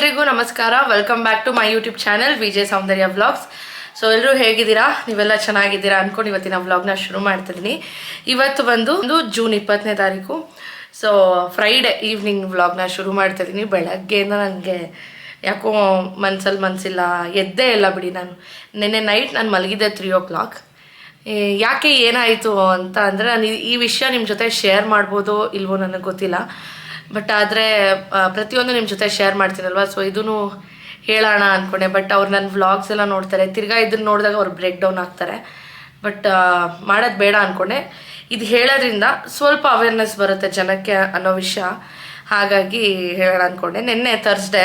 ಎಲ್ರಿಗೂ ನಮಸ್ಕಾರ. Welcome back to my YouTube channel Vijay Soundarya vlogs so ಎಲ್ಲರೂ ಹೇಗಿದ್ದೀರಾ? ನೀವೆಲ್ಲ ಚೆನ್ನಾಗಿದ್ದೀರಾ ಅನ್ಕೊಂಡು ಇವತ್ತಿನ ವ್ಲಾಗ್ನ ಶುರು ಮಾಡ್ತಿದ್ದೀನಿ ಇವತ್ತು ಬಂದು ಒಂದು ಜೂನ್ ಇಪ್ಪತ್ತನೇ ತಾರೀಕು. ಸೊ ಫ್ರೈಡೆ ಈವ್ನಿಂಗ್ ವ್ಲಾಗ್ನ ಶುರು ಮಾಡ್ತಿದ್ದೀನಿ ಬೆಳಗ್ಗೆಯಿಂದ ನನಗೆ ಯಾಕೋ ಮನ್ಸಲ್ಲಿ. ಮನಸ್ಸಿಲ್ಲ ಎದ್ದೇ ಇಲ್ಲ ಬಿಡಿ ನಾನು. ನಿನ್ನೆ ನೈಟ್ ನಾನು ಮಲಗಿದ್ದೆ ತ್ರೀ ಓ ಕ್ಲಾಕ್ ಯಾಕೆ ಏನಾಯಿತು ಅಂತ ಅಂದರೆ ನಾನು ಈ- ವಿಷಯ ನಿಮ್ಮ ಜೊತೆ ಶೇರ್ ಮಾಡ್ಬೋದು ಇಲ್ವೋ ನನಗೆ ಗೊತ್ತಿಲ್ಲ. ಬಟ್ ಆದರೆ ಪ್ರತಿಯೊಂದು ನಿಮ್ಮ ಜೊತೆ ಶೇರ್ ಮಾಡ್ತೀನಲ್ವ ಸೊ ಇದೂ ಹೇಳೋಣ ಅಂದ್ಕೊಂಡೆ ಬಟ್ ಅವ್ರು ನನ್ನ ವ್ಲಾಗ್ಸ್ ಎಲ್ಲ ನೋಡ್ತಾರೆ. ತಿರ್ಗಾ ಇದನ್ನ ನೋಡಿದಾಗ ಅವ್ರು ಬ್ರೇಕ್ ಡೌನ್ ಆಗ್ತಾರೆ. ಬಟ್ ಮಾಡೋದು ಬೇಡ ಅಂದ್ಕೊಂಡೆ ಇದು ಹೇಳೋದ್ರಿಂದ ಸ್ವಲ್ಪ ಅವೇರ್ನೆಸ್ ಬರುತ್ತೆ ಜನಕ್ಕೆ ಅನ್ನೋ ವಿಷಯ. ಹಾಗಾಗಿ ಹೇಳೋಣ ಅಂದ್ಕೊಂಡೆ ನಿನ್ನೆ ಥರ್ಸ್ಡೇ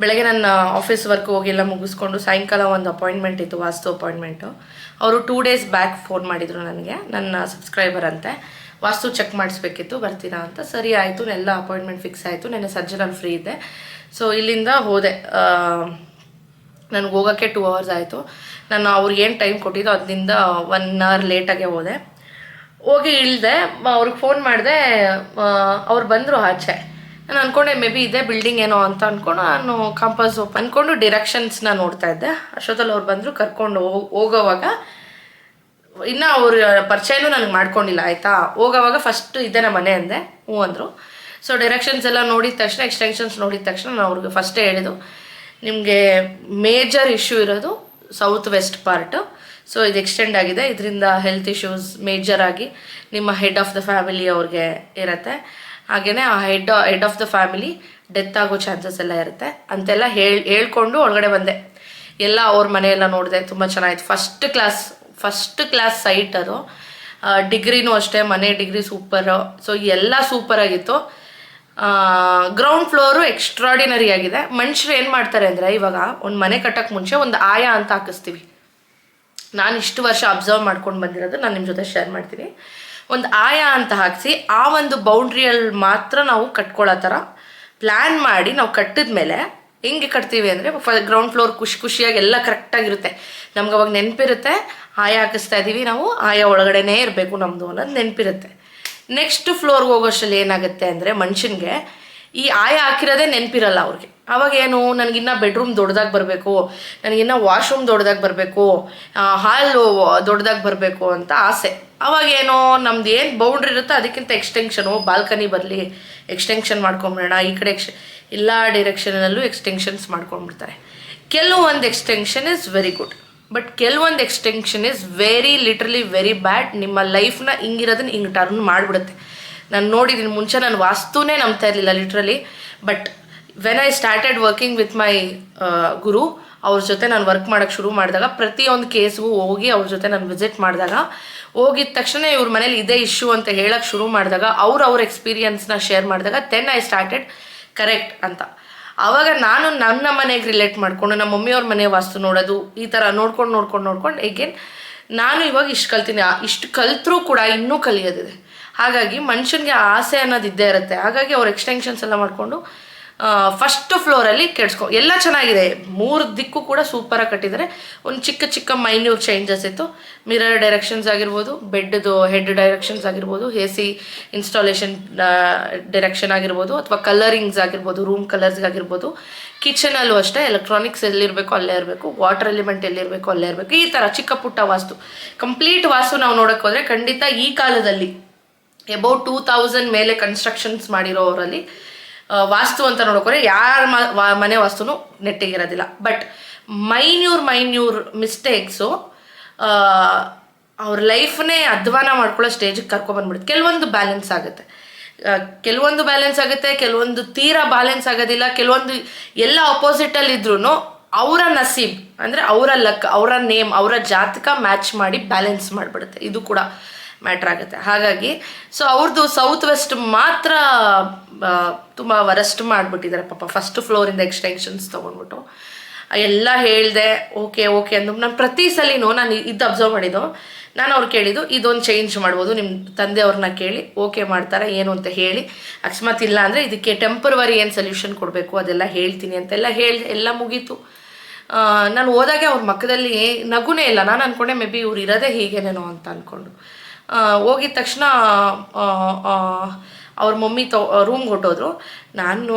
ಬೆಳಗ್ಗೆ ನನ್ನ ಆಫೀಸ್ ವರ್ಕ್ ಹೋಗಿಲ್ಲ ಮುಗಿಸ್ಕೊಂಡು ಸಾಯಂಕಾಲ ಒಂದು ಅಪಾಯಿಂಟ್ಮೆಂಟ್ ಇತ್ತು, ವಾಸ್ತು ಅಪಾಯಿಂಟ್ಮೆಂಟು ಅವರು ಟೂ ಡೇಸ್ ಬ್ಯಾಕ್ ಫೋನ್ ಮಾಡಿದರು ನನಗೆ, ನನ್ನ ಸಬ್ಸ್ಕ್ರೈಬರ್ ಅಂತೆ. ವಾಸ್ತು ಚೆಕ್ ಮಾಡಿಸ್ಬೇಕಿತ್ತು, ಬರ್ತೀರಾ ಅಂತ. ಸರಿ ಆಯಿತು ಎಲ್ಲ ಅಪಾಯಿಂಟ್ಮೆಂಟ್ ಫಿಕ್ಸ್ ಆಯಿತು. ನೆನ್ನೆ ಸಂಜೆ ಫ್ರೀ ಇದ್ದೆ. ಸೊ ಇಲ್ಲಿಂದ ಹೋದೆ. ನನಗೆ ಹೋಗೋಕ್ಕೆ ಟೂ ಅವರ್ಸ್ ಆಯಿತು. ನಾನು ಅವ್ರಿಗೆ ಏನು ಟೈಮ್ ಕೊಟ್ಟಿದ್ದೋ ಅದರಿಂದ ಒನ್ ಅವರ್ ಲೇಟಾಗೆ ಹೋದೆ. ಹೋಗಿ ಇಳಿದೆ ಅವ್ರಿಗೆ ಫೋನ್ ಮಾಡಿದೆ ಅವ್ರು ಬಂದರು ಆಚೆ. ನಾನು ಅಂದ್ಕೊಂಡೆ ಮೇ ಬಿ ಇದೆ ಬಿಲ್ಡಿಂಗ್ ಏನೋ ಅಂತ ಅಂದ್ಕೊಂಡು ನಾನು ಕಾಂಪಸ್ ಅಂದ್ಕೊಂಡು ಡಿರೆಕ್ಷನ್ಸ್ನ ನೋಡ್ತಾ ಇದ್ದೆ. ಅಷ್ಟೊತ್ತಲ್ಲಿ ಅವ್ರು ಬಂದರು ಕರ್ಕೊಂಡು ಹೋಗ್- ಹೋಗೋವಾಗ ಇನ್ನು ಅವ್ರ ಪರಿಚಯನೂ ನನಗೆ ಮಾಡ್ಕೊಂಡಿಲ್ಲ, ಆಯಿತಾ? ಹೋಗೋವಾಗ ಫಸ್ಟ್ ಇದೆ ನಮ್ಮ ಮನೆ ಅಂದೆ, ಹ್ಞೂ ಅಂದರು. ಸೊ ಡೈರೆಕ್ಷನ್ಸ್ ಎಲ್ಲ ನೋಡಿದ ತಕ್ಷಣ ಎಕ್ಸ್ಟೆನ್ಷನ್ಸ್ ನೋಡಿದ ತಕ್ಷಣ ನಾನು ಅವ್ರಿಗೆ ಫಸ್ಟೇ ಹೇಳಿದ್ದು, ನಿಮಗೆ ಮೇಜರ್ ಇಶ್ಯೂ ಇರೋದು ಸೌತ್ ವೆಸ್ಟ್ ಪಾರ್ಟು ಸೊ ಇದು ಎಕ್ಸ್ಟೆಂಡ್ ಆಗಿದೆ. ಇದರಿಂದ ಹೆಲ್ತ್ ಇಶ್ಯೂಸ್ ಮೇಜರ್ ಆಗಿ ನಿಮ್ಮ ಹೆಡ್ ಆಫ್ ದ ಫ್ಯಾಮಿಲಿ ಅವ್ರಿಗೆ ಇರುತ್ತೆ. ಹಾಗೆಯೇ ಆ head head of the family death ಆಗೋ ಚಾನ್ಸಸ್ ಎಲ್ಲ ಇರುತ್ತೆ. ಅಂತೆಲ್ಲ ಹೇಳ್, ಹೇಳ್ಕೊಂಡು ಒಳಗಡೆ ಬಂದೆ. ಎಲ್ಲ ಅವ್ರ ಮನೆಯೆಲ್ಲ ನೋಡಿದೆ, ತುಂಬ ಚೆನ್ನಾಗಿತ್ತು. First class first class site ಅದು. ಡಿಗ್ರಿನೂ ಅಷ್ಟೇ, ಮನೆ ಡಿಗ್ರಿ ಸೂಪರು ಸೊ ಎಲ್ಲ ಸೂಪರ್ ಆಗಿತ್ತು. ಗ್ರೌಂಡ್ ಫ್ಲೋರು ಎಕ್ಸ್ಟ್ರಾಡಿನರಿ ಆಗಿದೆ. ಮನುಷ್ಯರು ಏನು ಮಾಡ್ತಾರೆ ಅಂದರೆ, ಇವಾಗ ಒಂದು ಮನೆ ಕಟ್ಟೋಕ್ಕೆ ಮುಂಚೆ ಒಂದು ಆಯ ಅಂತ ಹಾಕಿಸ್ತೀವಿ. ನಾನು ಇಷ್ಟು ವರ್ಷ ಅಬ್ಸರ್ವ್ ಮಾಡ್ಕೊಂಡು ಬಂದಿರೋದು, ನಾನು ನಿಮ್ಮ ಜೊತೆ ಶೇರ್ ಮಾಡ್ತೀನಿ. ಒಂದು ಆಯ ಅಂತ ಹಾಕಿಸಿ, ಆ ಒಂದು ಬೌಂಡ್ರಿಯಲ್ಲಿ ಮಾತ್ರ ನಾವು ಕಟ್ಕೊಳ್ಳೋ ಥರ ಪ್ಲ್ಯಾನ್ ಮಾಡಿ ನಾವು ಕಟ್ಟಿದ ಮೇಲೆ ಹೆಂಗೆ ಕಟ್ತೀವಿ ಅಂದರೆ ಫ ಗ್ರೌಂಡ್ ಫ್ಲೋರ್ ಖುಷಿ ಖುಷಿಯಾಗಿ ಎಲ್ಲ ಕರೆಕ್ಟಾಗಿರುತ್ತೆ ನಮ್ಗೆ ಅವಾಗ ನೆನಪಿರುತ್ತೆ, ಆಯ ಹಾಕಿಸ್ತಾ ಇದ್ದೀವಿ, ನಾವು ಆಯ ಒಳಗಡೆನೇ ಇರಬೇಕು ನಮ್ಮದು ಅನ್ನೋದು ನೆನಪಿರುತ್ತೆ. ನೆಕ್ಸ್ಟ್ ಫ್ಲೋರ್ಗೆ ಹೋಗೋಷ್ಟರಲ್ಲಿ ಏನಾಗುತ್ತೆ ಅಂದರೆ ಮನುಷ್ಯನಿಗೆ ಈ ಆಯ ಹಾಕಿರೋದೇ ನೆನಪಿರಲ್ಲ ಅವ್ರಿಗೆ. ಅವಾಗ ಏನು, ನನಗಿನ್ನ ಬೆಡ್ರೂಮ್ ದೊಡ್ಡದಾಗಿ ಬರಬೇಕು, ನನಗಿನ್ನ ವಾಶ್ರೂಮ್ ದೊಡ್ಡದಾಗಿ ಬರಬೇಕು ಹಾಲು ದೊಡ್ಡದಾಗಿ ಬರಬೇಕು ಅಂತ ಆಸೆ. ಅವಾಗೇನು ನಮ್ದು ಏನು ಬೌಂಡ್ರಿ ಇರುತ್ತೋ ಅದಕ್ಕಿಂತ ಎಕ್ಸ್ಟೆನ್ಷನು ಬಾಲ್ಕನಿ ಬರಲಿ ಎಕ್ಸ್ಟೆನ್ಷನ್ ಮಾಡ್ಕೊಂಬಿಡೋಣ, ಈ ಕಡೆ ಎಕ್ಸ್ ಎಲ್ಲ ಡೈರೆಕ್ಷನಲ್ಲೂ ಎಕ್ಸ್ಟೆನ್ಷನ್ಸ್ ಮಾಡ್ಕೊಂಡ್ಬಿಡ್ತಾರೆ. ಕೆಲವೊಂದು extension is very good but ಕೆಲವೊಂದು extension is very literally very bad ನಿಮ್ಮ ಲೈಫ್ನ ಹಿಂಗಿರೋದನ್ನ ಹಿಂಗೆ ಟರ್ನ್ ಮಾಡಿಬಿಡುತ್ತೆ. ನಾನು ನೋಡಿದ್ದೀನಿ ಮುಂಚೆ ನಾನು ವಾಸ್ತುನೇ ನಂಬ್ತಾ ಇರಲಿಲ್ಲ literally but when I started working with my guru, ಅವ್ರ ಜೊತೆ ನಾನು ವರ್ಕ್ ಮಾಡೋಕ್ಕೆ ಶುರು ಮಾಡಿದಾಗ, ಪ್ರತಿಯೊಂದು ಕೇಸ್ಗೂ ಹೋಗಿ ಅವ್ರ ಜೊತೆ ನಾನು ವಿಸಿಟ್ ಮಾಡಿದಾಗ, ಹೋಗಿದ ತಕ್ಷಣ ಇವ್ರ ಮನೇಲಿ ಇದೇ ಇಶ್ಯೂ ಅಂತ ಹೇಳಕ್ಕೆ ಶುರು ಮಾಡಿದಾಗ, ಅವ್ರ ಅವ್ರ ಎಕ್ಸ್ಪೀರಿಯನ್ಸ್ನ ಶೇರ್ ಮಾಡಿದಾಗ ದೆನ್ ಐ ಸ್ಟಾರ್ಟೆಡ್ ಕರೆಕ್ಟ್ ಅಂತ. ಆವಾಗ ನಾನು ನನ್ನ ಮನೆಗೆ ರಿಲೇಟ್ ಮಾಡಿಕೊಂಡು, ನಮ್ಮ ಮಮ್ಮಿಯವ್ರ ಮನೆ ವಾಸ್ತು ನೋಡೋದು, ಈ ಥರ ನೋಡ್ಕೊಂಡು ನೋಡ್ಕೊಂಡು ನೋಡ್ಕೊಂಡು ಎಗೇನ್ ನಾನು ಇವಾಗ ಇಷ್ಟು ಕಲ್ತೀನಿ. ಇಷ್ಟು ಕಲ್ತರೂ ಕೂಡ ಇನ್ನೂ ಕಲಿಯೋದಿದೆ. ಹಾಗಾಗಿ ಮನುಷ್ಯನಿಗೆ ಆಸೆ ಅನ್ನೋದು ಇದ್ದೇ ಇರುತ್ತೆ. ಹಾಗಾಗಿ ಅವ್ರು ಎಕ್ಸ್ಟೆನ್ಷನ್ಸ್ ಎಲ್ಲ ಮಾಡಿಕೊಂಡು ಫಸ್ಟ್ ಫ್ಲೋರಲ್ಲಿ ಕೆಡ್ಸ್ಕೊ ಎಲ್ಲ ಚೆನ್ನಾಗಿದೆ. ಮೂರು ದಿಕ್ಕು ಕೂಡ ಸೂಪರಾಗಿ ಕಟ್ಟಿದ್ದಾರೆ ಒಂದು ಚಿಕ್ಕ ಚಿಕ್ಕ ಮೈನ್ಯೂರ್ ಚೇಂಜಸ್ ಇತ್ತು. ಮಿರರ್ ಡೈರೆಕ್ಷನ್ಸ್ ಆಗಿರ್ಬೋದು ಬೆಡ್ದು ಹೆಡ್ ಡೈರೆಕ್ಷನ್ಸ್ ಆಗಿರ್ಬೋದು ಎ ಸಿ ಇನ್ಸ್ಟಾಲೇಷನ್ ಡೈರೆಕ್ಷನ್ ಆಗಿರ್ಬೋದು ಅಥವಾ ಕಲರಿಂಗ್ಸ್ ಆಗಿರ್ಬೋದು ರೂಮ್ ಕಲರ್ಸ್ ಆಗಿರ್ಬೋದು. ಕಿಚನಲ್ಲೂ ಅಷ್ಟೇ ಎಲೆಕ್ಟ್ರಾನಿಕ್ಸ್ ಎಲ್ಲಿರಬೇಕು ಅಲ್ಲೇ ಇರಬೇಕು ವಾಟರ್ ಎಲಿಮೆಂಟ್ ಎಲ್ಲಿರಬೇಕು ಅಲ್ಲೇ ಇರಬೇಕು. ಈ ಥರ ಚಿಕ್ಕ ಪುಟ್ಟ ವಾಸ್ತು. ಕಂಪ್ಲೀಟ್ ವಾಸ್ತು ನಾವು ನೋಡಕ್ಕೆ ಹೋದರೆ ಖಂಡಿತ ಈ ಕಾಲದಲ್ಲಿ ಎಬೌಟ್ ಟೂ ತೌಸಂಡ್ ಮೇಲೆ ಕನ್ಸ್ಟ್ರಕ್ಷನ್ಸ್ ಮಾಡಿರೋರಲ್ಲಿ ಆ, ವಾಸ್ತು ಅಂತ ನೋಡೋಕೋರೆ ಯಾರ ಮನೆ ವಾಸ್ತುನು ನೆಟ್ಟಿಗಿರೋದಿಲ್ಲ ಬಟ್ ಮೈನ್ಯೂರ್ ಮೈನ್ಯೂರ್ ಮಿಸ್ಟೇಕ್ಸು ಅವ್ರ ಲೈಫ್ನೇ ಅಧ್ವಾನ ಮಾಡ್ಕೊಳ್ಳೋ ಸ್ಟೇಜಿಗೆ ಕರ್ಕೊಬಂದ್ಬಿಡುತ್ತೆ ಕೆಲವೊಂದು ಬ್ಯಾಲೆನ್ಸ್ ಆಗುತ್ತೆ. ಕೆಲವೊಂದು ಬ್ಯಾಲೆನ್ಸ್ ಆಗುತ್ತೆ, ಕೆಲವೊಂದು ತೀರಾ ಬ್ಯಾಲೆನ್ಸ್ ಆಗೋದಿಲ್ಲ, ಕೆಲವೊಂದು ಎಲ್ಲ ಅಪೋಸಿಟಲ್ಲಿ ಇದ್ರೂ ಅವರ ನಸೀಬ್, ಅಂದರೆ ಅವರ ಲಕ್, ಅವರ ನೇಮ್ ಅವರ ಜಾತಕ ಮ್ಯಾಚ್ ಮಾಡಿ ಬ್ಯಾಲೆನ್ಸ್ ಮಾಡಿಬಿಡುತ್ತೆ. ಇದು ಕೂಡ ಮ್ಯಾಟ್ರ್ ಆಗುತ್ತೆ. ಹಾಗಾಗಿ ಸೊ ಅವ್ರದ್ದು ಸೌತ್ ವೆಸ್ಟ್ ಮಾತ್ರ ತುಂಬ ವರಸ್ಟ್ ಮಾಡಿಬಿಟ್ಟಿದ್ದಾರೆ ಪಾಪ. ಫಸ್ಟ್ ಫ್ಲೋರಿಂದ ಎಕ್ಸ್ಟೆನ್ಷನ್ಸ್ ತೊಗೊಂಡ್ಬಿಟ್ಟು. ಎಲ್ಲ ಹೇಳಿದೆ ಓಕೆ ಓಕೆ ಅಂದು ನಾನು ಪ್ರತಿ ಸಲಿನೂ ನಾನು ಇದು ಅಬ್ಸರ್ವ್ ಮಾಡಿದ್ದು. ನಾನು ಅವ್ರು ಕೇಳಿದ್ದು, ಇದೊಂದು ಚೇಂಜ್ ಮಾಡ್ಬೋದು. ನಿಮ್ಮ ತಂದೆಯವ್ರನ್ನ ಕೇಳಿ ಓಕೆ ಮಾಡ್ತಾರೆ, ಏನು ಅಂತ ಹೇಳಿ. ಅಕಸ್ಮಾತ್ ಇಲ್ಲ ಅಂದರೆ ಇದಕ್ಕೆ ಟೆಂಪರವರಿ ಏನು ಸೊಲ್ಯೂಷನ್ ಕೊಡಬೇಕು? ಅದೆಲ್ಲ ಹೇಳ್ತೀನಿ ಅಂತೆಲ್ಲ ಹೇಳಿ ಎಲ್ಲ ಮುಗೀತು. ನಾನು ಹೋದಾಗೆ ಅವ್ರ ಮಕ್ಕದಲ್ಲಿ ನಗುನೇ ಇಲ್ಲ. ನಾನು ಅಂದ್ಕೊಂಡೆ ಮೇ ಬಿ ಇವ್ರು ಇರೋದೇ ಹೀಗೇನೇನೋ ಅಂತ ಅಂದ್ಕೊಂಡು ಹೋಗಿದ ತಕ್ಷಣ ಅವ್ರ ಮಮ್ಮಿ ತೊ ರೂಮ್ಗೆ ಹೊಟ್ಟೋದ್ರು ನಾನು,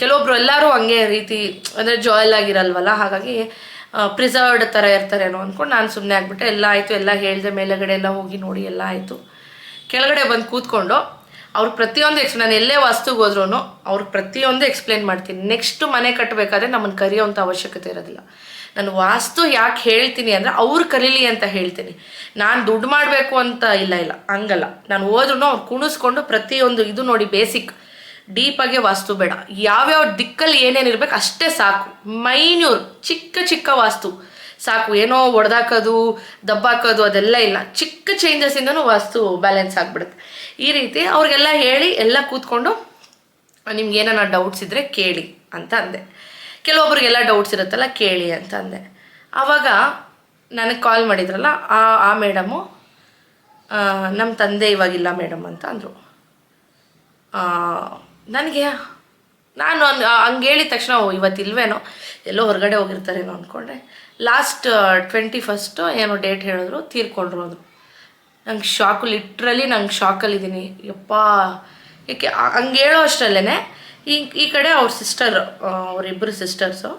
ಕೆಲವೊಬ್ರು ಎಲ್ಲರೂ ಹಂಗೆ ರೀತಿ, ಅಂದರೆ ಜಾಯಲ್ ಆಗಿರಲ್ವಲ್ಲ, ಹಾಗಾಗಿ ಪ್ರಿಸರ್ವ್ಡ್ ಥರ ಇರ್ತಾರೇನೋ ಅಂದ್ಕೊಂಡು ನಾನು ಸುಮ್ಮನೆ ಆಗಿಬಿಟ್ಟೆ. ಎಲ್ಲ ಆಯಿತು, ಎಲ್ಲ ಹೇಳಿದೆ, ಮೇಲೆಗಡೆ ಎಲ್ಲ ಹೋಗಿ ನೋಡಿ, ಎಲ್ಲ ಆಯಿತು. ಕೆಳಗಡೆ ಬಂದು ಕೂತ್ಕೊಂಡು, ಅವ್ರು ಪ್ರತಿಯೊಂದು ಎಕ್ಸ್ ನಾನು ಎಲ್ಲೇ ವಸ್ತುಗೆ ಹೋದ್ರೂ ಅವ್ರಿಗೆ ಪ್ರತಿಯೊಂದು ಎಕ್ಸ್ಪ್ಲೇನ್ ಮಾಡ್ತೀನಿ. ನೆಕ್ಸ್ಟ್ ಮನೆ ಕಟ್ಟಬೇಕಾದ್ರೆ ನಮ್ಮನ್ನು ಕರೆಯೋವಂಥ ಅವಶ್ಯಕತೆ ಇರೋದಿಲ್ಲ. ನಾನು ವಾಸ್ತು ಯಾಕೆ ಹೇಳ್ತೀನಿ ಅಂದರೆ ಅವ್ರು ಕಲೀಲಿ ಅಂತ ಹೇಳ್ತೀನಿ. ನಾನು ದುಡ್ಡು ಮಾಡಬೇಕು ಅಂತ ಇಲ್ಲ ಇಲ್ಲ, ಹಂಗಲ್ಲ. ನಾನು ಹೋದ್ರೂ ಅವ್ರು ಕುಣಿಸ್ಕೊಂಡು ಪ್ರತಿಯೊಂದು ಇದು ನೋಡಿ ಬೇಸಿಕ್. ಡೀಪಾಗೆ ವಾಸ್ತು ಬೇಡ. ಯಾವ್ಯಾವ ದಿಕ್ಕಲ್ಲಿ ಏನೇನು ಇರಬೇಕು ಅಷ್ಟೇ ಸಾಕು. ಮೈನ್ಯೂರ್, ಚಿಕ್ಕ ಚಿಕ್ಕ ವಾಸ್ತು. ಸಾಕು. ಏನೋ ಒಡೆದಾಕೋದು, ದಬ್ಬಾಕೋದು ಅದೆಲ್ಲ ಇಲ್ಲ. ಚಿಕ್ಕ ಚೇಂಜಸ್ಸಿಂದನೂ ವಾಸ್ತು ಬ್ಯಾಲೆನ್ಸ್ ಆಗಿಬಿಡುತ್ತೆ. ಈ ರೀತಿ ಅವ್ರಿಗೆಲ್ಲ ಹೇಳಿ, ಎಲ್ಲ ಕೂತ್ಕೊಂಡು ನಿಮ್ಗೆ ಏನಾರ ಡೌಟ್ಸ್ ಇದ್ದರೆ ಕೇಳಿ ಅಂತ ಅಂದೆ. ಕೆಲವೊಬ್ರಿಗೆಲ್ಲ ಡೌಟ್ಸ್ ಇರುತ್ತಲ್ಲ, ಕೇಳಿ ಅಂತ ಅಂದೆ. ಆವಾಗ ನನಗೆ ಕಾಲ್ ಮಾಡಿದ್ರಲ್ಲ, ಆ ಆ ಮೇಡಮು ನಮ್ಮ ತಂದೆ ಇವಾಗಿಲ್ಲ ಮೇಡಮ್ ಅಂತ ಅಂದರು. ನನಗೆ, ನಾನು ಹಂಗ್- ಹೇಳಿದ ತಕ್ಷಣ ಇವತ್ತಿಲ್ವೇನೋ ಎಲ್ಲೋ ಹೊರಗಡೆ ಹೋಗಿರ್ತಾರೇನೋ ಅಂದ್ಕೊಂಡೆ ಲಾಸ್ಟ್ ಟ್ವೆಂಟಿ ಫಸ್ಟು ಏನೋ ಡೇಟ್ ಹೇಳಿದ್ರು, ತೀರ್ಕೊಂಡ್ರು ಅದು ನಂಗೆ ಶಾಕು ಲಿಟ್ರಲಿ ನಂಗೆ ಶಾಕಲ್ಲಿದ್ದೀನಿ ಯಪ್ಪ ಆ- ಹಂಗೆ ಹೇಳೋ ಅಷ್ಟರಲ್ಲೇ ಈ ಈ ಕಡೆ ಅವ್ರ ಸಿಸ್ಟರ್ ಅವರಿಬ್ಬರು ಸಿಸ್ಟರ್ಸು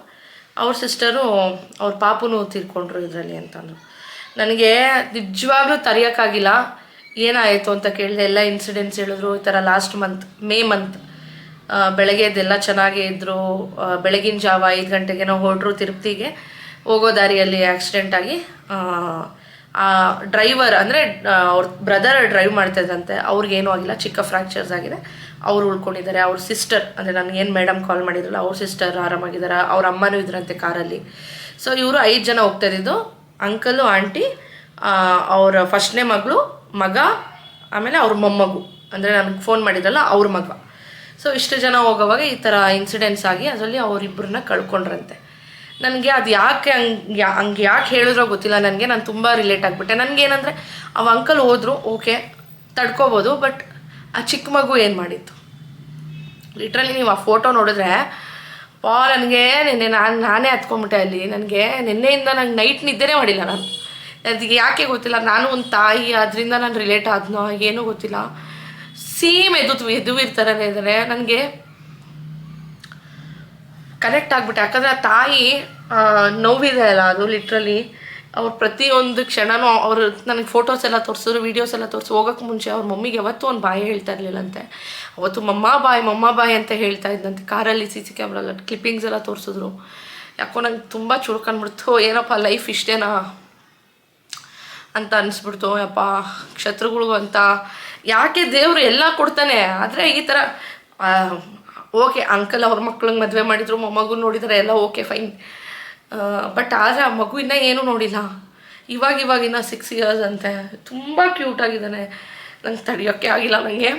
ಅವ್ರ ಸಿಸ್ಟರು ಅವ್ರ ಪಾಪನು ತೀರ್ಕೊಂಡ್ರು ಇದರಲ್ಲಿ ಅಂತಂದರು. ನನಗೆ ನಿಜವಾಗ್ಲೂ ತರೆಯೋಕ್ಕಾಗಿಲ್ಲ. ಏನಾಯಿತು ಅಂತ ಕೇಳಿದೆ. ಎಲ್ಲ ಇನ್ಸಿಡೆಂಟ್ಸ್ ಹೇಳಿದ್ರು. ಈ ಥರ ಲಾಸ್ಟ್ ಮಂತ್ ಮೇ ಮಂತ್ ಬೆಳಗ್ಗೆ ಎದ್ದೆಲ್ಲ ಚೆನ್ನಾಗೇ ಇದ್ದರು ಬೆಳಗಿನ ಜಾವ ಐದು ಗಂಟೆಗೇನೋ ಹೊರಟ್ರು ತಿರುಪ್ತಿಗೆ. ಹೋಗೋ ದಾರಿಯಲ್ಲಿ ಆಕ್ಸಿಡೆಂಟ್ ಆಗಿ ಡ್ರೈವರ್ ಅಂದರೆ ಅವ್ರ ಬ್ರದರ್ ಡ್ರೈವ್ ಮಾಡ್ತಾಯಿದ್ದಂತೆ ಅವ್ರಿಗೇನೂ ಆಗಿಲ್ಲ. ಚಿಕ್ಕ ಫ್ರ್ಯಾಕ್ಚರ್ಸ್ ಆಗಿದೆ. ಅವ್ರು ಉಳ್ಕೊಂಡಿದ್ದಾರೆ, ಅವ್ರ ಸಿಸ್ಟರ್ ಅಂದರೆ ಏನು ಮೇಡಮ್ ಕಾಲ್ ಮಾಡಿದ್ರಲ್ಲ, ಅವ್ರ ಸಿಸ್ಟರ್ ಆರಾಮಾಗಿದ್ದಾರೆ, ಅವ್ರ ಅಮ್ಮನೂ ಇದ್ರಂತೆ ಕಾರಲ್ಲಿ ಸೊ ಇವರು ಐದು ಜನ ಹೋಗ್ತಾ ಇದ್ದಿದ್ದು ಅಂಕಲು ಆಂಟಿ ಅವರ ಫಸ್ಟ್ನೇ ಮಗಳು, ಮಗ, ಆಮೇಲೆ ಅವ್ರ ಮೊಮ್ಮಗು. ಅಂದರೆ ನನಗೆ ಫೋನ್ ಮಾಡಿದ್ರಲ್ಲ, ಅವ್ರ ಮಗ. ಸೊ ಇಷ್ಟು ಜನ ಹೋಗೋವಾಗ ಈ ಥರ ಇನ್ಸಿಡೆಂಟ್ಸ್ ಆಗಿ ಅದರಲ್ಲಿ ಅವರಿಬ್ಬರನ್ನ ಕಳ್ಕೊಂಡ್ರಂತೆ. ನನಗೆ ಅದು ಯಾಕೆ ಹಂಗೆ ಹಂಗೆ ಯಾಕೆ ಹೇಳಿದ್ರೋ ಗೊತ್ತಿಲ್ಲ ನನಗೆ, ನಾನು ತುಂಬ ರಿಲೇಟ್ ಆಗಿಬಿಟ್ಟೆ. ನನಗೇನಂದರೆ, ಅವ ಅಂಕಲ್ ಹೋದ್ರು ಓಕೆ ತಡ್ಕೋಬೋದು ಬಟ್ ಆ ಚಿಕ್ಕ ಮಗು ಏನು ಮಾಡಿತ್ತು? ಲಿಟ್ರಲಿ ನೀವು ಆ ಫೋಟೋ ನೋಡಿದ್ರೆ ಪಾ ನನಗೆ ನಿನ್ನೆ ನಾನು, ನಾನೇ ಹತ್ಕೊಂಬಿಟ್ಟೆ ಅಲ್ಲಿ. ನನಗೆ ನಿನ್ನೆಯಿಂದ ನಂಗೆ ನೈಟ್ ನಿದ್ದೆನೇ ಮಾಡಿಲ್ಲ ನಾನು. ಅದಕ್ಕೆ ಯಾಕೆ ಗೊತ್ತಿಲ್ಲ, ನಾನು ಒಂದು ತಾಯಿ, ಅದರಿಂದ ನಾನು ರಿಲೇಟ್ ಆದ್ನೋ ಏನೂ ಗೊತ್ತಿಲ್ಲ. ಸೇಮ್ ಎದು ಎದುವಿರ್ತಾರೆ ಇದ್ದಾರೆ ನನಗೆ ಕನೆಕ್ಟ್ ಆಗ್ಬಿಟ್ಟೆ. ಯಾಕಂದರೆ ಆ ತಾಯಿ ನೋವಿದೆ ಅಲ್ಲ ಅದು ಲಿಟ್ರಲಿ ಅವ್ರು ಪ್ರತಿಯೊಂದು ಕ್ಷಣನೂ ಅವರು ನನಗೆ ಫೋಟೋಸ್ ಎಲ್ಲ ತೋರಿಸಿದ್ರು ವೀಡಿಯೋಸ್ ಎಲ್ಲ ತೋರಿಸಿ ಹೋಗೋಕ್ಕೆ ಮುಂಚೆ ಅವ್ರ ಮಮ್ಮಿಗೆ ಯಾವತ್ತೂ ಒಂದು ಬಾಯಿ ಹೇಳ್ತಾ ಇರಲಿಲ್ಲಂತೆ. ಅವತ್ತು ಮಮ್ಮ ಬಾಯ್, ಮಮ್ಮ ಬಾಯಿ ಅಂತ ಹೇಳ್ತಾ ಇದ್ದಂತೆ ಕಾರಲ್ಲಿ ಸಿ ಸಿ ಕ್ಯಾಮ್ರಲ್ಲ ಕ್ಲಿಪ್ಪಿಂಗ್ಸ್ ಎಲ್ಲ ತೋರಿಸಿದ್ರು. ಯಾಕೋ ನಂಗೆ ತುಂಬ ಚುರುಕಂಡ್ಬಿಡ್ತು ಏನಪ್ಪ ಲೈಫ್ ಇಷ್ಟೇನಾ? ಅಂತ ಅನಿಸ್ಬಿಡ್ತು. ಯಪ್ಪ ಕ್ಷತ್ರುಗಳಿಗೂ ಅಂತ. ಯಾಕೆ ದೇವರು ಎಲ್ಲ ಕೊಡ್ತಾನೆ? ಆದರೆ ಈ ಥರ ಓಕೆ ಅಂಕಲ್ ಅವ್ರ ಮಕ್ಳಿಗೆ ಮದುವೆ ಮಾಡಿದ್ರು ಮೊಮ್ಮಗು ನೋಡಿದರೆ ಎಲ್ಲ ಓಕೆ ಫೈನ್ ಬಟ್ ಆದರೆ ಆ ಮಗು ಇನ್ನೂ ಏನೂ ನೋಡಿಲ್ಲ. ಇವಾಗ ಇವಾಗ ಇನ್ನೂ ಸಿಕ್ಸ್ ಇಯರ್ಸ್ ಅಂತೆ. ತುಂಬ ಕ್ಯೂಟ್ ಆಗಿದ್ದಾನೆ. ನಂಗೆ ತಡೆಯೋಕ್ಕೆ ಆಗಿಲ್ಲ ನನಗೆ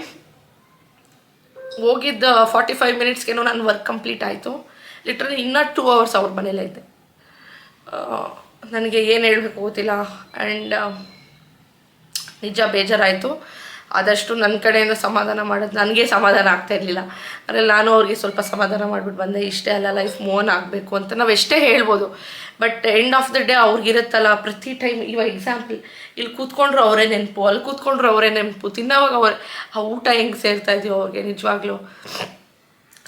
ಹೋಗಿದ್ದ ಫಾರ್ಟಿ ಫೈವ್ ಮಿನಿಟ್ಸ್ಗೇನೋ ನಾನು ವರ್ಕ್ ಕಂಪ್ಲೀಟ್ ಆಯಿತು. ಲಿಟ್ರಲಿ ಇನ್ನೂ ಟೂ ಅವರ್ಸ್ ಅವ್ರ ಮನೇಲೇ ಇದ್ದೆ. ನನಗೆ ಏನು ಹೇಳಬೇಕು ಗೊತ್ತಿಲ್ಲ. ಆ್ಯಂಡ್ ನಿಜ ಬೇಜಾರಾಯಿತು. ಆದಷ್ಟು ನನ್ನ ಕಡೆಯಿಂದ ಸಮಾಧಾನ ಮಾಡೋದು ನನಗೆ ಸಮಾಧಾನ ಆಗ್ತಾ ಇರಲಿಲ್ಲ. ಅಂದರೆ ನಾನು ಅವ್ರಿಗೆ ಸ್ವಲ್ಪ ಸಮಾಧಾನ ಮಾಡಿಬಿಟ್ಟು ಬಂದೆ, ಇಷ್ಟೇ ಅಲ್ಲ ಲೈಫ್ ಮೋನ್ ಆಗಬೇಕು ಅಂತ ನಾವು ಎಷ್ಟೇ ಹೇಳ್ಬೋದು. But end of the day ಅವ್ರಿಗಿರುತ್ತಲ್ಲ, ಪ್ರತಿ ಟೈಮ್ ಇವಾಗ ಎಕ್ಸಾಂಪಲ್ ಇಲ್ಲಿ ಕೂತ್ಕೊಂಡ್ರು ಅವರೇ ನೆನಪು ಅಲ್ಲಿ ಕೂತ್ಕೊಂಡ್ರು ಅವರೇ ನೆನಪು, ತಿನ್ನೋವಾಗ ಅವ್ರ, ಆ ಊಟ ಹೆಂಗೆ ಸೇರ್ತಾ ಇದೆಯೋ ಅವ್ರಿಗೆ ನಿಜವಾಗ್ಲೂ.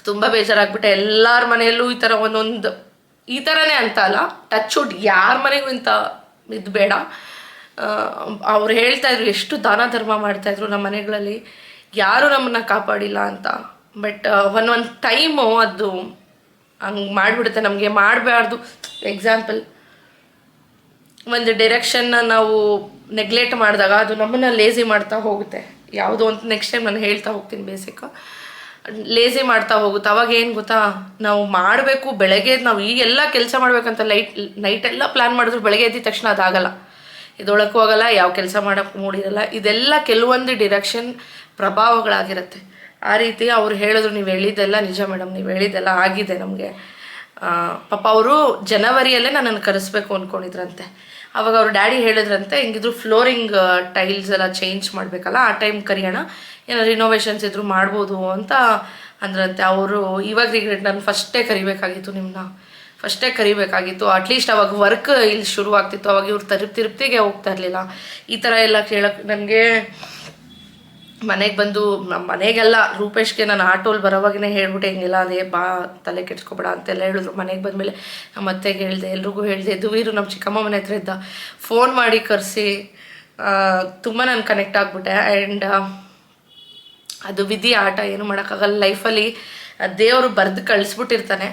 ತುಂಬ ಬೇಜಾರಾಗ್ಬಿಟ್ಟೆ. ಎಲ್ಲರ ಮನೆಯಲ್ಲೂ ಈ ಥರ ಒಂದೊಂದು, ಈ ಥರನೇ ಅಂತ ಅಲ್ಲ ಟಚ್ ವುಡ್ ಯಾರ ಮನೆಗೂ ಇಂಥ ಇದು ಬೇಡ. ಅವ್ರು ಹೇಳ್ತಾ ಇದ್ರು, ಎಷ್ಟು ದಾನ ಧರ್ಮ ಮಾಡ್ತಾ ಇದ್ರು ನಮ್ಮ ಮನೆಗಳಲ್ಲಿ, ಯಾರೂ ನಮ್ಮನ್ನ ಕಾಪಾಡಿಲ್ಲ ಅಂತ. ಬಟ್ ಒನ್ ಒಂದು ಟೈಮು ಅದು ಹಂಗೆ ಮಾಡಿಬಿಡುತ್ತೆ, ನಮಗೆ ಮಾಡಬಾರ್ದು. ಎಕ್ಸಾಂಪಲ್ ಒಂದು ಡೈರೆಕ್ಷನ್ನ ನಾವು ನೆಗ್ಲೆಕ್ಟ್ ಮಾಡಿದಾಗ ಅದು ನಮ್ಮನ್ನು ಲೇಸಿ ಮಾಡ್ತಾ ಹೋಗುತ್ತೆ. ಯಾವುದೋ ಅಂತ ನೆಕ್ಸ್ಟ್ ಟೈಮ್ ನಾನು ಹೇಳ್ತಾ ಹೋಗ್ತೀನಿ ಬೇಸಿಕ್ ಲೇಸಿ ಮಾಡ್ತಾ ಹೋಗುತ್ತೆ. ಅವಾಗ ಏನು ಗೊತ್ತಾ? ನಾವು ಮಾಡಬೇಕು, ಬೆಳಗ್ಗೆ ನಾವು ಈಗೆಲ್ಲ ಕೆಲಸ ಮಾಡ್ಬೇಕಂತ ಲೈಟ್ ನೈಟ್ ಎಲ್ಲ ಪ್ಲ್ಯಾನ್ ಮಾಡಿದ್ರು, ಬೆಳಗ್ಗೆ ಎದ್ದ ತಕ್ಷಣ ಅದಾಗಲ್ಲ. ಇದೊಳಕ್ಕೂ ಹೋಗಲ್ಲ ಯಾವ ಕೆಲಸ ಮಾಡೋಕ್ಕೂ ಮೂಡಿರಲ್ಲ ಇದೆಲ್ಲ ಕೆಲವೊಂದು ಡಿರೆಕ್ಷನ್ ಪ್ರಭಾವಗಳಾಗಿರುತ್ತೆ. ಆ ರೀತಿ ಅವ್ರು ಹೇಳಿದ್ರು, ನೀವು ಹೇಳಿದ್ದೆಲ್ಲ ನಿಜ ಮೇಡಮ್ ನೀವು ಹೇಳಿದ್ದೆಲ್ಲ ಆಗಿದೆ ನಮಗೆ. ಪಾಪ ಅವರು ಜನವರಿಯಲ್ಲೇ ನನ್ನನ್ನು ಕರೆಸ್ಬೇಕು ಅಂದ್ಕೊಂಡಿದ್ರಂತೆ ಅವಾಗ ಅವ್ರ ಡ್ಯಾಡಿ ಹೇಳಿದ್ರಂತೆ, ಹೆಂಗಿದ್ರು ಫ್ಲೋರಿಂಗ್ ಟೈಲ್ಸ್ ಎಲ್ಲ ಚೇಂಜ್ ಮಾಡಬೇಕಲ್ಲ, ಆ ಟೈಮ್ ಕರಿಯೋಣ. ಏನೋ ರಿನೋವೇಷನ್ಸ್ ಇದ್ರು ಮಾಡ್ಬೋದು ಅಂತ ಅಂದ್ರಂತೆ. ಅವರು ಇವಾಗ ರಿಗ್ರೆಟ್ ನಾನು ಫಸ್ಟೇ ಕರಿಬೇಕಾಗಿತ್ತು ನಿಮ್ಮನ್ನ ಫಸ್ಟೇ ಕರಿಬೇಕಾಗಿತ್ತು. ಅಟ್ಲೀಸ್ಟ್ ಅವಾಗ ವರ್ಕ್ ಇಲ್ಲಿ ಶುರು ಆಗ್ತಿತ್ತು ಅವಾಗ ಇವ್ರು ತಿರುಪ್ ತಿರುಪ್ತಿಗೆ ಹೋಗ್ತಾ ಇರಲಿಲ್ಲ. ಈ ಥರ ಎಲ್ಲ ಕೇಳಕ್ಕೆ ನನಗೆ ಮನೆಗೆ ಬಂದು ನಮ್ಮ ಮನೆಗೆಲ್ಲ ರೂಪೇಶ್ಗೆ ನಾನು ಆಟೋಲ್ ಬರೋವಾಗನೇ ಹೇಳ್ಬಿಟ್ಟೆ, ಹಿಂಗಿಲ್ಲ ಅದೇ ಬಾ, ತಲೆ ಕೆಡ್ಸ್ಕೊಬೇಡ ಅಂತೆಲ್ಲ ಹೇಳಿದ್ರು. ಮನೆಗೆ ಬಂದಮೇಲೆ ನಮ್ಮ ಅತ್ತೆಗೆ ಹೇಳಿದೆ, ಎಲ್ರಿಗೂ ಹೇಳಿದೆ ದುವೀರು ನಮ್ಮ ಚಿಕ್ಕಮ್ಮ ಮನೆ ಹತ್ರ ಇದ್ದ. ಫೋನ್ ಮಾಡಿ ಕರೆಸಿ. ತುಂಬ ನಾನು ಕನೆಕ್ಟ್ ಆಗಿಬಿಟ್ಟೆ. ಆ್ಯಂಡ್ ಅದು ವಿಧಿ ಆಟ ಏನು ಮಾಡೋಕ್ಕಾಗಲ್ಲ. ಲೈಫಲ್ಲಿ ದೇವರು ಬರೆದು ಕಳಿಸ್ಬಿಟ್ಟಿರ್ತಾನೆ.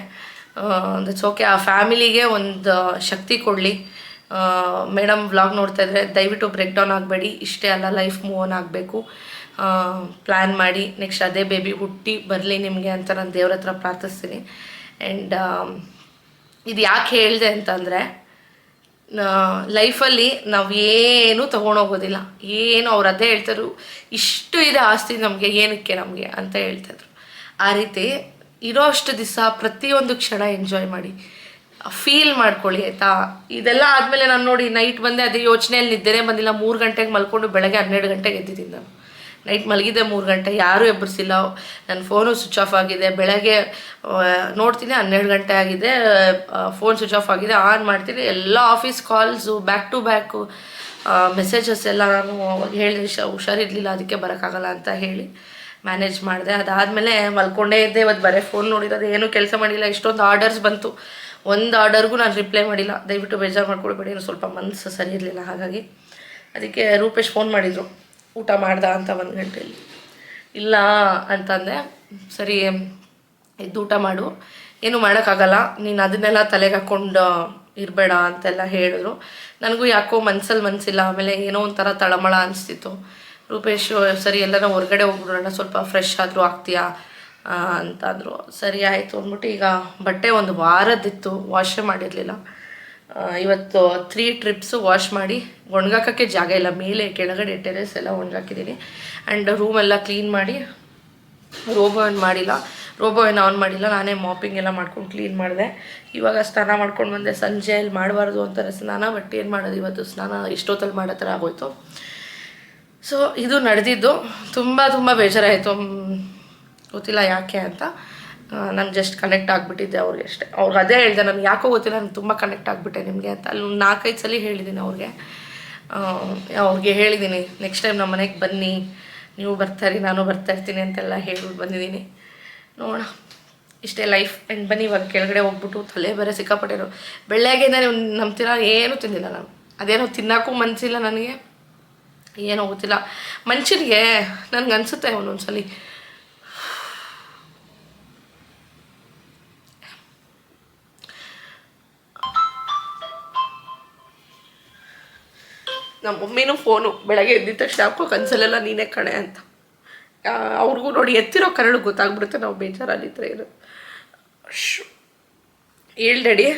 ದಟ್ಸ್ ಓಕೆ ಆ ಫ್ಯಾಮಿಲಿಗೆ ಒಂದು ಶಕ್ತಿ ಕೊಡಲಿ. ಮೇಡಮ್ ವ್ಲಾಗ್ ನೋಡ್ತಾ ಇದ್ರೆ ದಯವಿಟ್ಟು ಬ್ರೇಕ್ ಡೌನ್ ಆಗಬೇಡಿ. ಇಷ್ಟೇ ಅಲ್ಲ ಲೈಫ್ ಮೂವ್ ಆನ್ ಆಗಬೇಕು. ಪ್ಲ್ಯಾನ್ ಮಾಡಿ ನೆಕ್ಸ್ಟ್ ಅದೇ ಬೇಬಿ ಹುಟ್ಟಿ ಬರಲಿ ನಿಮಗೆ ಅಂತ ನಾನು ದೇವ್ರ ಹತ್ರ ಪ್ರಾರ್ಥಿಸ್ತೀನಿ. ಆ್ಯಂಡ್ ಇದು ಯಾಕೆ ಹೇಳಿದೆ ಅಂತಂದರೆ ಲೈಫಲ್ಲಿ ನಾವು ಏನೂ ತೊಗೊಂಡೋಗೋದಿಲ್ಲ ಏನು ಅವ್ರು ಅದೇ ಹೇಳ್ತಾರು ಇಷ್ಟು ಇದೆ ಆಸ್ತಿ ನಮಗೆ, ಏನಕ್ಕೆ ನಮಗೆ ಅಂತ ಹೇಳ್ತಾಯಿದ್ರು ಆ ರೀತಿ ಇರೋ ಅಷ್ಟು ದಿವಸ ಪ್ರತಿಯೊಂದು ಕ್ಷಣ ಎಂಜಾಯ್ ಮಾಡಿ. ಫೀಲ್ ಮಾಡ್ಕೊಳ್ಳಿ, ಆಯಿತಾ? ಇದೆಲ್ಲ ಆದಮೇಲೆ ನಾನು ನೋಡಿ ನೈಟ್ ಬಂದೆ ಅದೇ ಯೋಚನೆಯಲ್ಲಿ ನಿದ್ದೆನೇ ಬಂದಿಲ್ಲ. ಮೂರು ಗಂಟೆಗೆ ಮಲ್ಕೊಂಡು ಬೆಳಗ್ಗೆ ಹನ್ನೆರಡು ಗಂಟೆಗೆ ಎದ್ದಿದ್ದೀನಿ ನಾನು. ನೈಟ್ ಮಲಗಿದ್ದೆ ಮೂರು ಗಂಟೆ, ಯಾರೂ ಎಬ್ಬರಿಸಿಲ್ಲ. ನನ್ನ ಫೋನು ಸ್ವಿಚ್ ಆಫ್ ಆಗಿದೆ. ಬೆಳಗ್ಗೆ ನೋಡ್ತೀನಿ ಹನ್ನೆರಡು ಗಂಟೆ ಆಗಿದೆ. ಫೋನ್ ಸ್ವಿಚ್ ಆಫ್ ಆಗಿದೆ. ಆನ್ ಮಾಡ್ತೀನಿ. ಎಲ್ಲ office calls back to back messages ಎಲ್ಲ ನಾನು ಅವಾಗ ಹೇಳಿದೆ ಹುಷಾರಿರಲಿಲ್ಲ. ಅದಕ್ಕೆ ಬರೋಕ್ಕಾಗಲ್ಲ ಅಂತ ಹೇಳಿ. ಮ್ಯಾನೇಜ್ ಮಾಡಿದೆ. ಅದಾದಮೇಲೆ ಮಲ್ಕೊಂಡೇ ಇದ್ದೆ. ಇವತ್ತು ಬರೀ ಫೋನ್ ನೋಡಿರೋದು. ಏನೂ ಕೆಲಸ ಮಾಡಿಲ್ಲ. ಇಷ್ಟೊಂದು ಆರ್ಡರ್ಸ್ ಬಂತು. ಒಂದು ಆರ್ಡರ್ಗೂ ನಾನು ರಿಪ್ಲೈ ಮಾಡಿಲ್ಲ. ದಯವಿಟ್ಟು ಬೇಜಾರು ಮಾಡ್ಕೊಳ್ಬೇಡಿ. ಏನು ಸ್ವಲ್ಪ ಮನಸ್ಸು ಸರಿ ಇರಲಿಲ್ಲ ಹಾಗಾಗಿ. ಅದಕ್ಕೆ ರೂಪೇಶ್ ಫೋನ್ ಮಾಡಿದರು. ಊಟ ಮಾಡ್ದ ಅಂತ ಒಂದು ಗಂಟೆಯಲ್ಲಿ. ಇಲ್ಲ ಅಂತಂದೆ. ಸರಿ, ಎದ್ದು ಊಟ ಮಾಡು. ಏನು ಮಾಡೋಕ್ಕಾಗಲ್ಲ. ನೀನು ಅದನ್ನೆಲ್ಲ ತಲೆಗೆ ಹಾಕ್ಕೊಂಡು ಇರಬೇಡ ಅಂತೆಲ್ಲ ಹೇಳಿದ್ರು. ನನಗೂ ಯಾಕೋ ಮನ್ಸಲ್ಲಿ ಮನಸ್ಸಿಲ್ಲ ಆಮೇಲೆ ಏನೋ ಒಂಥರ ತಳಮಳ ಅನಿಸ್ತಿತ್ತು. ರೂಪೇಶ್, ಸರಿ ಎಲ್ಲರ ಹೊರಗಡೆ ಹೋಗ್ಬಿಡೋಣ, ಸ್ವಲ್ಪ ಫ್ರೆಶ್ ಆದರೂ ಆಗ್ತೀಯಾ? ಅಂತಂದರು. ಸರಿ, ಆಯಿತು ಅಂದ್ಬಿಟ್ಟು ಈಗ ಬಟ್ಟೆ ಒಂದು ವಾರದಿತ್ತು ವಾಶೇ ಮಾಡಿರಲಿಲ್ಲ. ಇವತ್ತು ತ್ರೀ ಟ್ರಿಪ್ಸು ವಾಶ್ ಮಾಡಿ, ಒಣಗಾಕೋಕ್ಕೆ ಜಾಗ ಇಲ್ಲ. ಮೇಲೆ, ಕೆಳಗಡೆ ಟೆರೆಸ್ ಎಲ್ಲ ಒಣಗಾಕಿದ್ದೀನಿ. ಆ್ಯಂಡ್ ರೂಮೆಲ್ಲ ಕ್ಲೀನ್ ಮಾಡಿ ರೋಬೋ ಏನು ಮಾಡಿಲ್ಲ. ರೋಬೋ ಏನು ಆನ್ ಮಾಡಿಲ್ಲ. ನಾನೇ ಮಾಪಿಂಗ್ ಎಲ್ಲ ಮಾಡ್ಕೊಂಡು ಕ್ಲೀನ್ ಮಾಡಿದೆ. ಇವಾಗ ಸ್ನಾನ ಮಾಡ್ಕೊಂಡು ಬಂದೆ. ಸಂಜೆ, ಅಲ್ಲಿ ಮಾಡಬಾರ್ದು ಅಂತಾರೆ ಸ್ನಾನ ಬಟ್ ಏನು ಮಾಡೋದು? ಇವತ್ತು ಸ್ನಾನ ಎಷ್ಟೊತ್ತಲ್ಲಿ ಮಾಡೋ ಥರ ಆಗೋಯ್ತು. ಸೊ ಇದು ನಡೆದಿದ್ದು ತುಂಬ ತುಂಬ ಬೇಜಾರಾಯಿತು. ಗೊತ್ತಿಲ್ಲ ಯಾಕೆ ಅಂತ. ನಾನು ಜಸ್ಟ್ ಕನೆಕ್ಟ್ ಆಗಿಬಿಟ್ಟಿದ್ದೆ ಅವ್ರಿಗೆ ಅಷ್ಟೇ. ಅವ್ರಿಗೆ ಅದೇ ಹೇಳಿದೆ ನಾನು ಯಾಕೋ ಗೊತ್ತಿಲ್ಲ, ನಾನು ತುಂಬ ಕನೆಕ್ಟ್ ಆಗಿಬಿಟ್ಟೆ ನಿಮಗೆ ಅಂತ. ಅಲ್ಲಿ ನಾಲ್ಕೈದು ಸಲ ಹೇಳಿದ್ದೀನಿ ಅವ್ರಿಗೆ. ಅವ್ರಿಗೆ ಹೇಳಿದ್ದೀನಿ ನೆಕ್ಸ್ಟ್ ಟೈಮ್ ನಮ್ಮ ಮನೆಗೆ ಬನ್ನಿ, ನೀವು ಬರ್ತಾರಿ ನಾನು ಬರ್ತಾ ಇರ್ತೀನಿ ಅಂತೆಲ್ಲ ಹೇಳ್ಬಿಟ್ಟು ಬಂದಿದ್ದೀನಿ. ನೋಡೋಣ. ಇಷ್ಟೇ ಲೈಫ್ ಆ್ಯಂಡ್ ಬನ್ನಿ, ಇವಾಗ ಕೆಳಗಡೆ ಹೋಗ್ಬಿಟ್ಟು ತಲೆ ಬೇರೆ ಸಿಕ್ಕಾಪಟ್ಟಿರೋ ಬೆಳಗ್ಗೆಯಿಂದ ನೀವು ನಂಬ್ತೀರಾ, ಏನೂ ತಿಂದಿಲ್ಲ ನಾನು. ಅದೇನೋ ತಿನ್ನೋಕ್ಕೂ ಮನಸ್ಸಿಲ್ಲ ನನಗೆ. ಏನೋ ಗೊತ್ತಿಲ್ಲ ಮನುಷ್ಯನಿಗೆ ನನಗೆ ಅನಿಸುತ್ತೆ ಒಂದೊಂದ್ಸಲಿ. ನಮ್ಮ ಮಮ್ಮಿನೂ ಫೋನು ಬೆಳಗ್ಗೆ ಎದ್ದಿದ್ದ ತಕ್ಷಣ ಯಾಕೋ ಕನ್ಸಲೆಲ್ಲ ನೀನೇ ಕಣೆ ಅಂತ. ಅವ್ರಿಗೂ ನೋಡಿ ಎತ್ತಿರೋ ಕರಳು ಗೊತ್ತಾಗ್ಬಿಡುತ್ತೆ ನಾವು ಬೇಜಾರಲ್ಲಿದ್ರೆ ಏನು. ಶು. ಹೇಳಿ ಡ್ಯಾಡಿ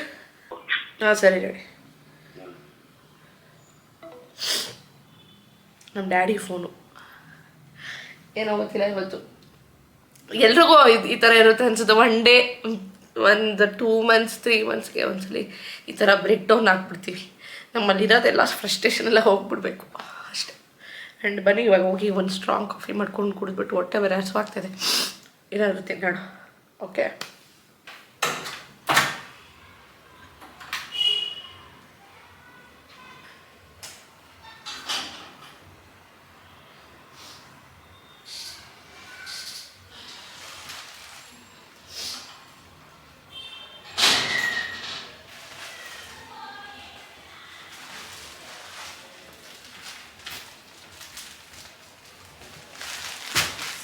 ಹಾಂ, ಸರಿ ಡ್ಯಾಡಿ ನಮ್ಮ ಡ್ಯಾಡಿ ಫೋನು. ಏನೋ ಗೊತ್ತಿಲ್ಲ ಇವತ್ತು. ಎಲ್ರಿಗೂ ಇದು ಈ ಥರ ಇರುತ್ತೆ ಅನ್ಸುತ್ತೆ. ಒನ್ ಡೇ ಒಂದು ಟೂ ಮಂತ್ಸ್ ತ್ರೀ ಮಂತ್ಸ್ಗೆ ಒಂದ್ಸಲಿ ಈ ಥರ ಬ್ರೇಕ್ ಡೌನ್ ಹಾಕ್ಬಿಡ್ತೀವಿ ನಮ್ಮಲ್ಲಿರೋದೆಲ್ಲ ಫ್ರಸ್ಟ್ರೇಷನ್ ಎಲ್ಲ ಹೋಗ್ಬಿಡ್ಬೇಕು. ಅಷ್ಟೇ. ಆ್ಯಂಡ್ ಬನ್ನಿ, ಇವಾಗ ಹೋಗಿ ಒಂದು ಸ್ಟ್ರಾಂಗ್ ಕಾಫಿ ಮಾಡ್ಕೊಂಡು ಕುಡಿದ್ಬಿಟ್ಟು ಹೊಟ್ಟೆ ಬೇರೆ ಹಸುವಾಗ್ತದೆ ಏನಾದರೂ ತಿನ್ನೋಣ. ಓಕೆ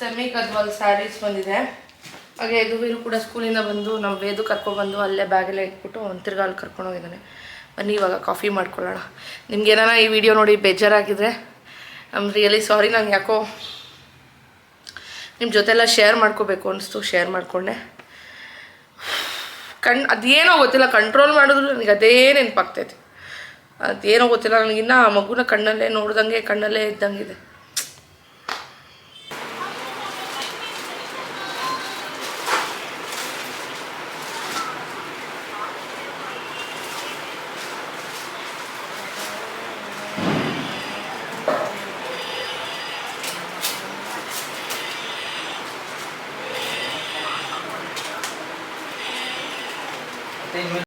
ಸೆಮಿ ಕದ್ವಾಲ್ ಸ್ಯಾರೀಸ್ ಬಂದಿದೆ. ಹಾಗೆ ಇದು ವೀರು ಕೂಡ ಸ್ಕೂಲಿಂದ ಬಂದು ನಮ್ಮ ವೇದು ಕರ್ಕೊಬಂದು ಅಲ್ಲೇ ಬ್ಯಾಗೆಲ್ಲ ಇಟ್ಬಿಟ್ಟು ಒಂದು ತಿರ್ಗಾ ಅಲ್ಲಿ ಕರ್ಕೊಂಡು ಹೋಗಿದ್ದಾನೆ ಬನ್ನಿ ಇವಾಗ ಕಾಫಿ ಮಾಡ್ಕೊಳ್ಳೋಣ. ನಿಮ್ಗೆ ಏನಾರ ಈ ವಿಡಿಯೋ ನೋಡಿ ಬೇಜಾರಾಗಿದ್ರೆ ಐಮ್ ರಿಯಲಿ ಸಾರಿ ನಾನು ಯಾಕೋ ನಿಮ್ಮ ಜೊತೆಲ್ಲ ಶೇರ್ ಮಾಡ್ಕೋಬೇಕು ಅನಿಸ್ತು ಶೇರ್ ಮಾಡಿಕೊಂಡೆ. ಕಣ್, ಅದೇನೋ ಗೊತ್ತಿಲ್ಲ ಕಂಟ್ರೋಲ್ ಮಾಡಿದ್ರು ನನಗೆ ಅದೇ ನೆನಪಾಗ್ತೈತೆ. ಅದೇನೋ ಗೊತ್ತಿಲ್ಲ ನನಗಿನ್ನ ಆ ಮಗುನ ಕಣ್ಣಲ್ಲೇ ನೋಡ್ದಂಗೆ ಕಣ್ಣಲ್ಲೇ ಇದ್ದಂಗಿದೆ.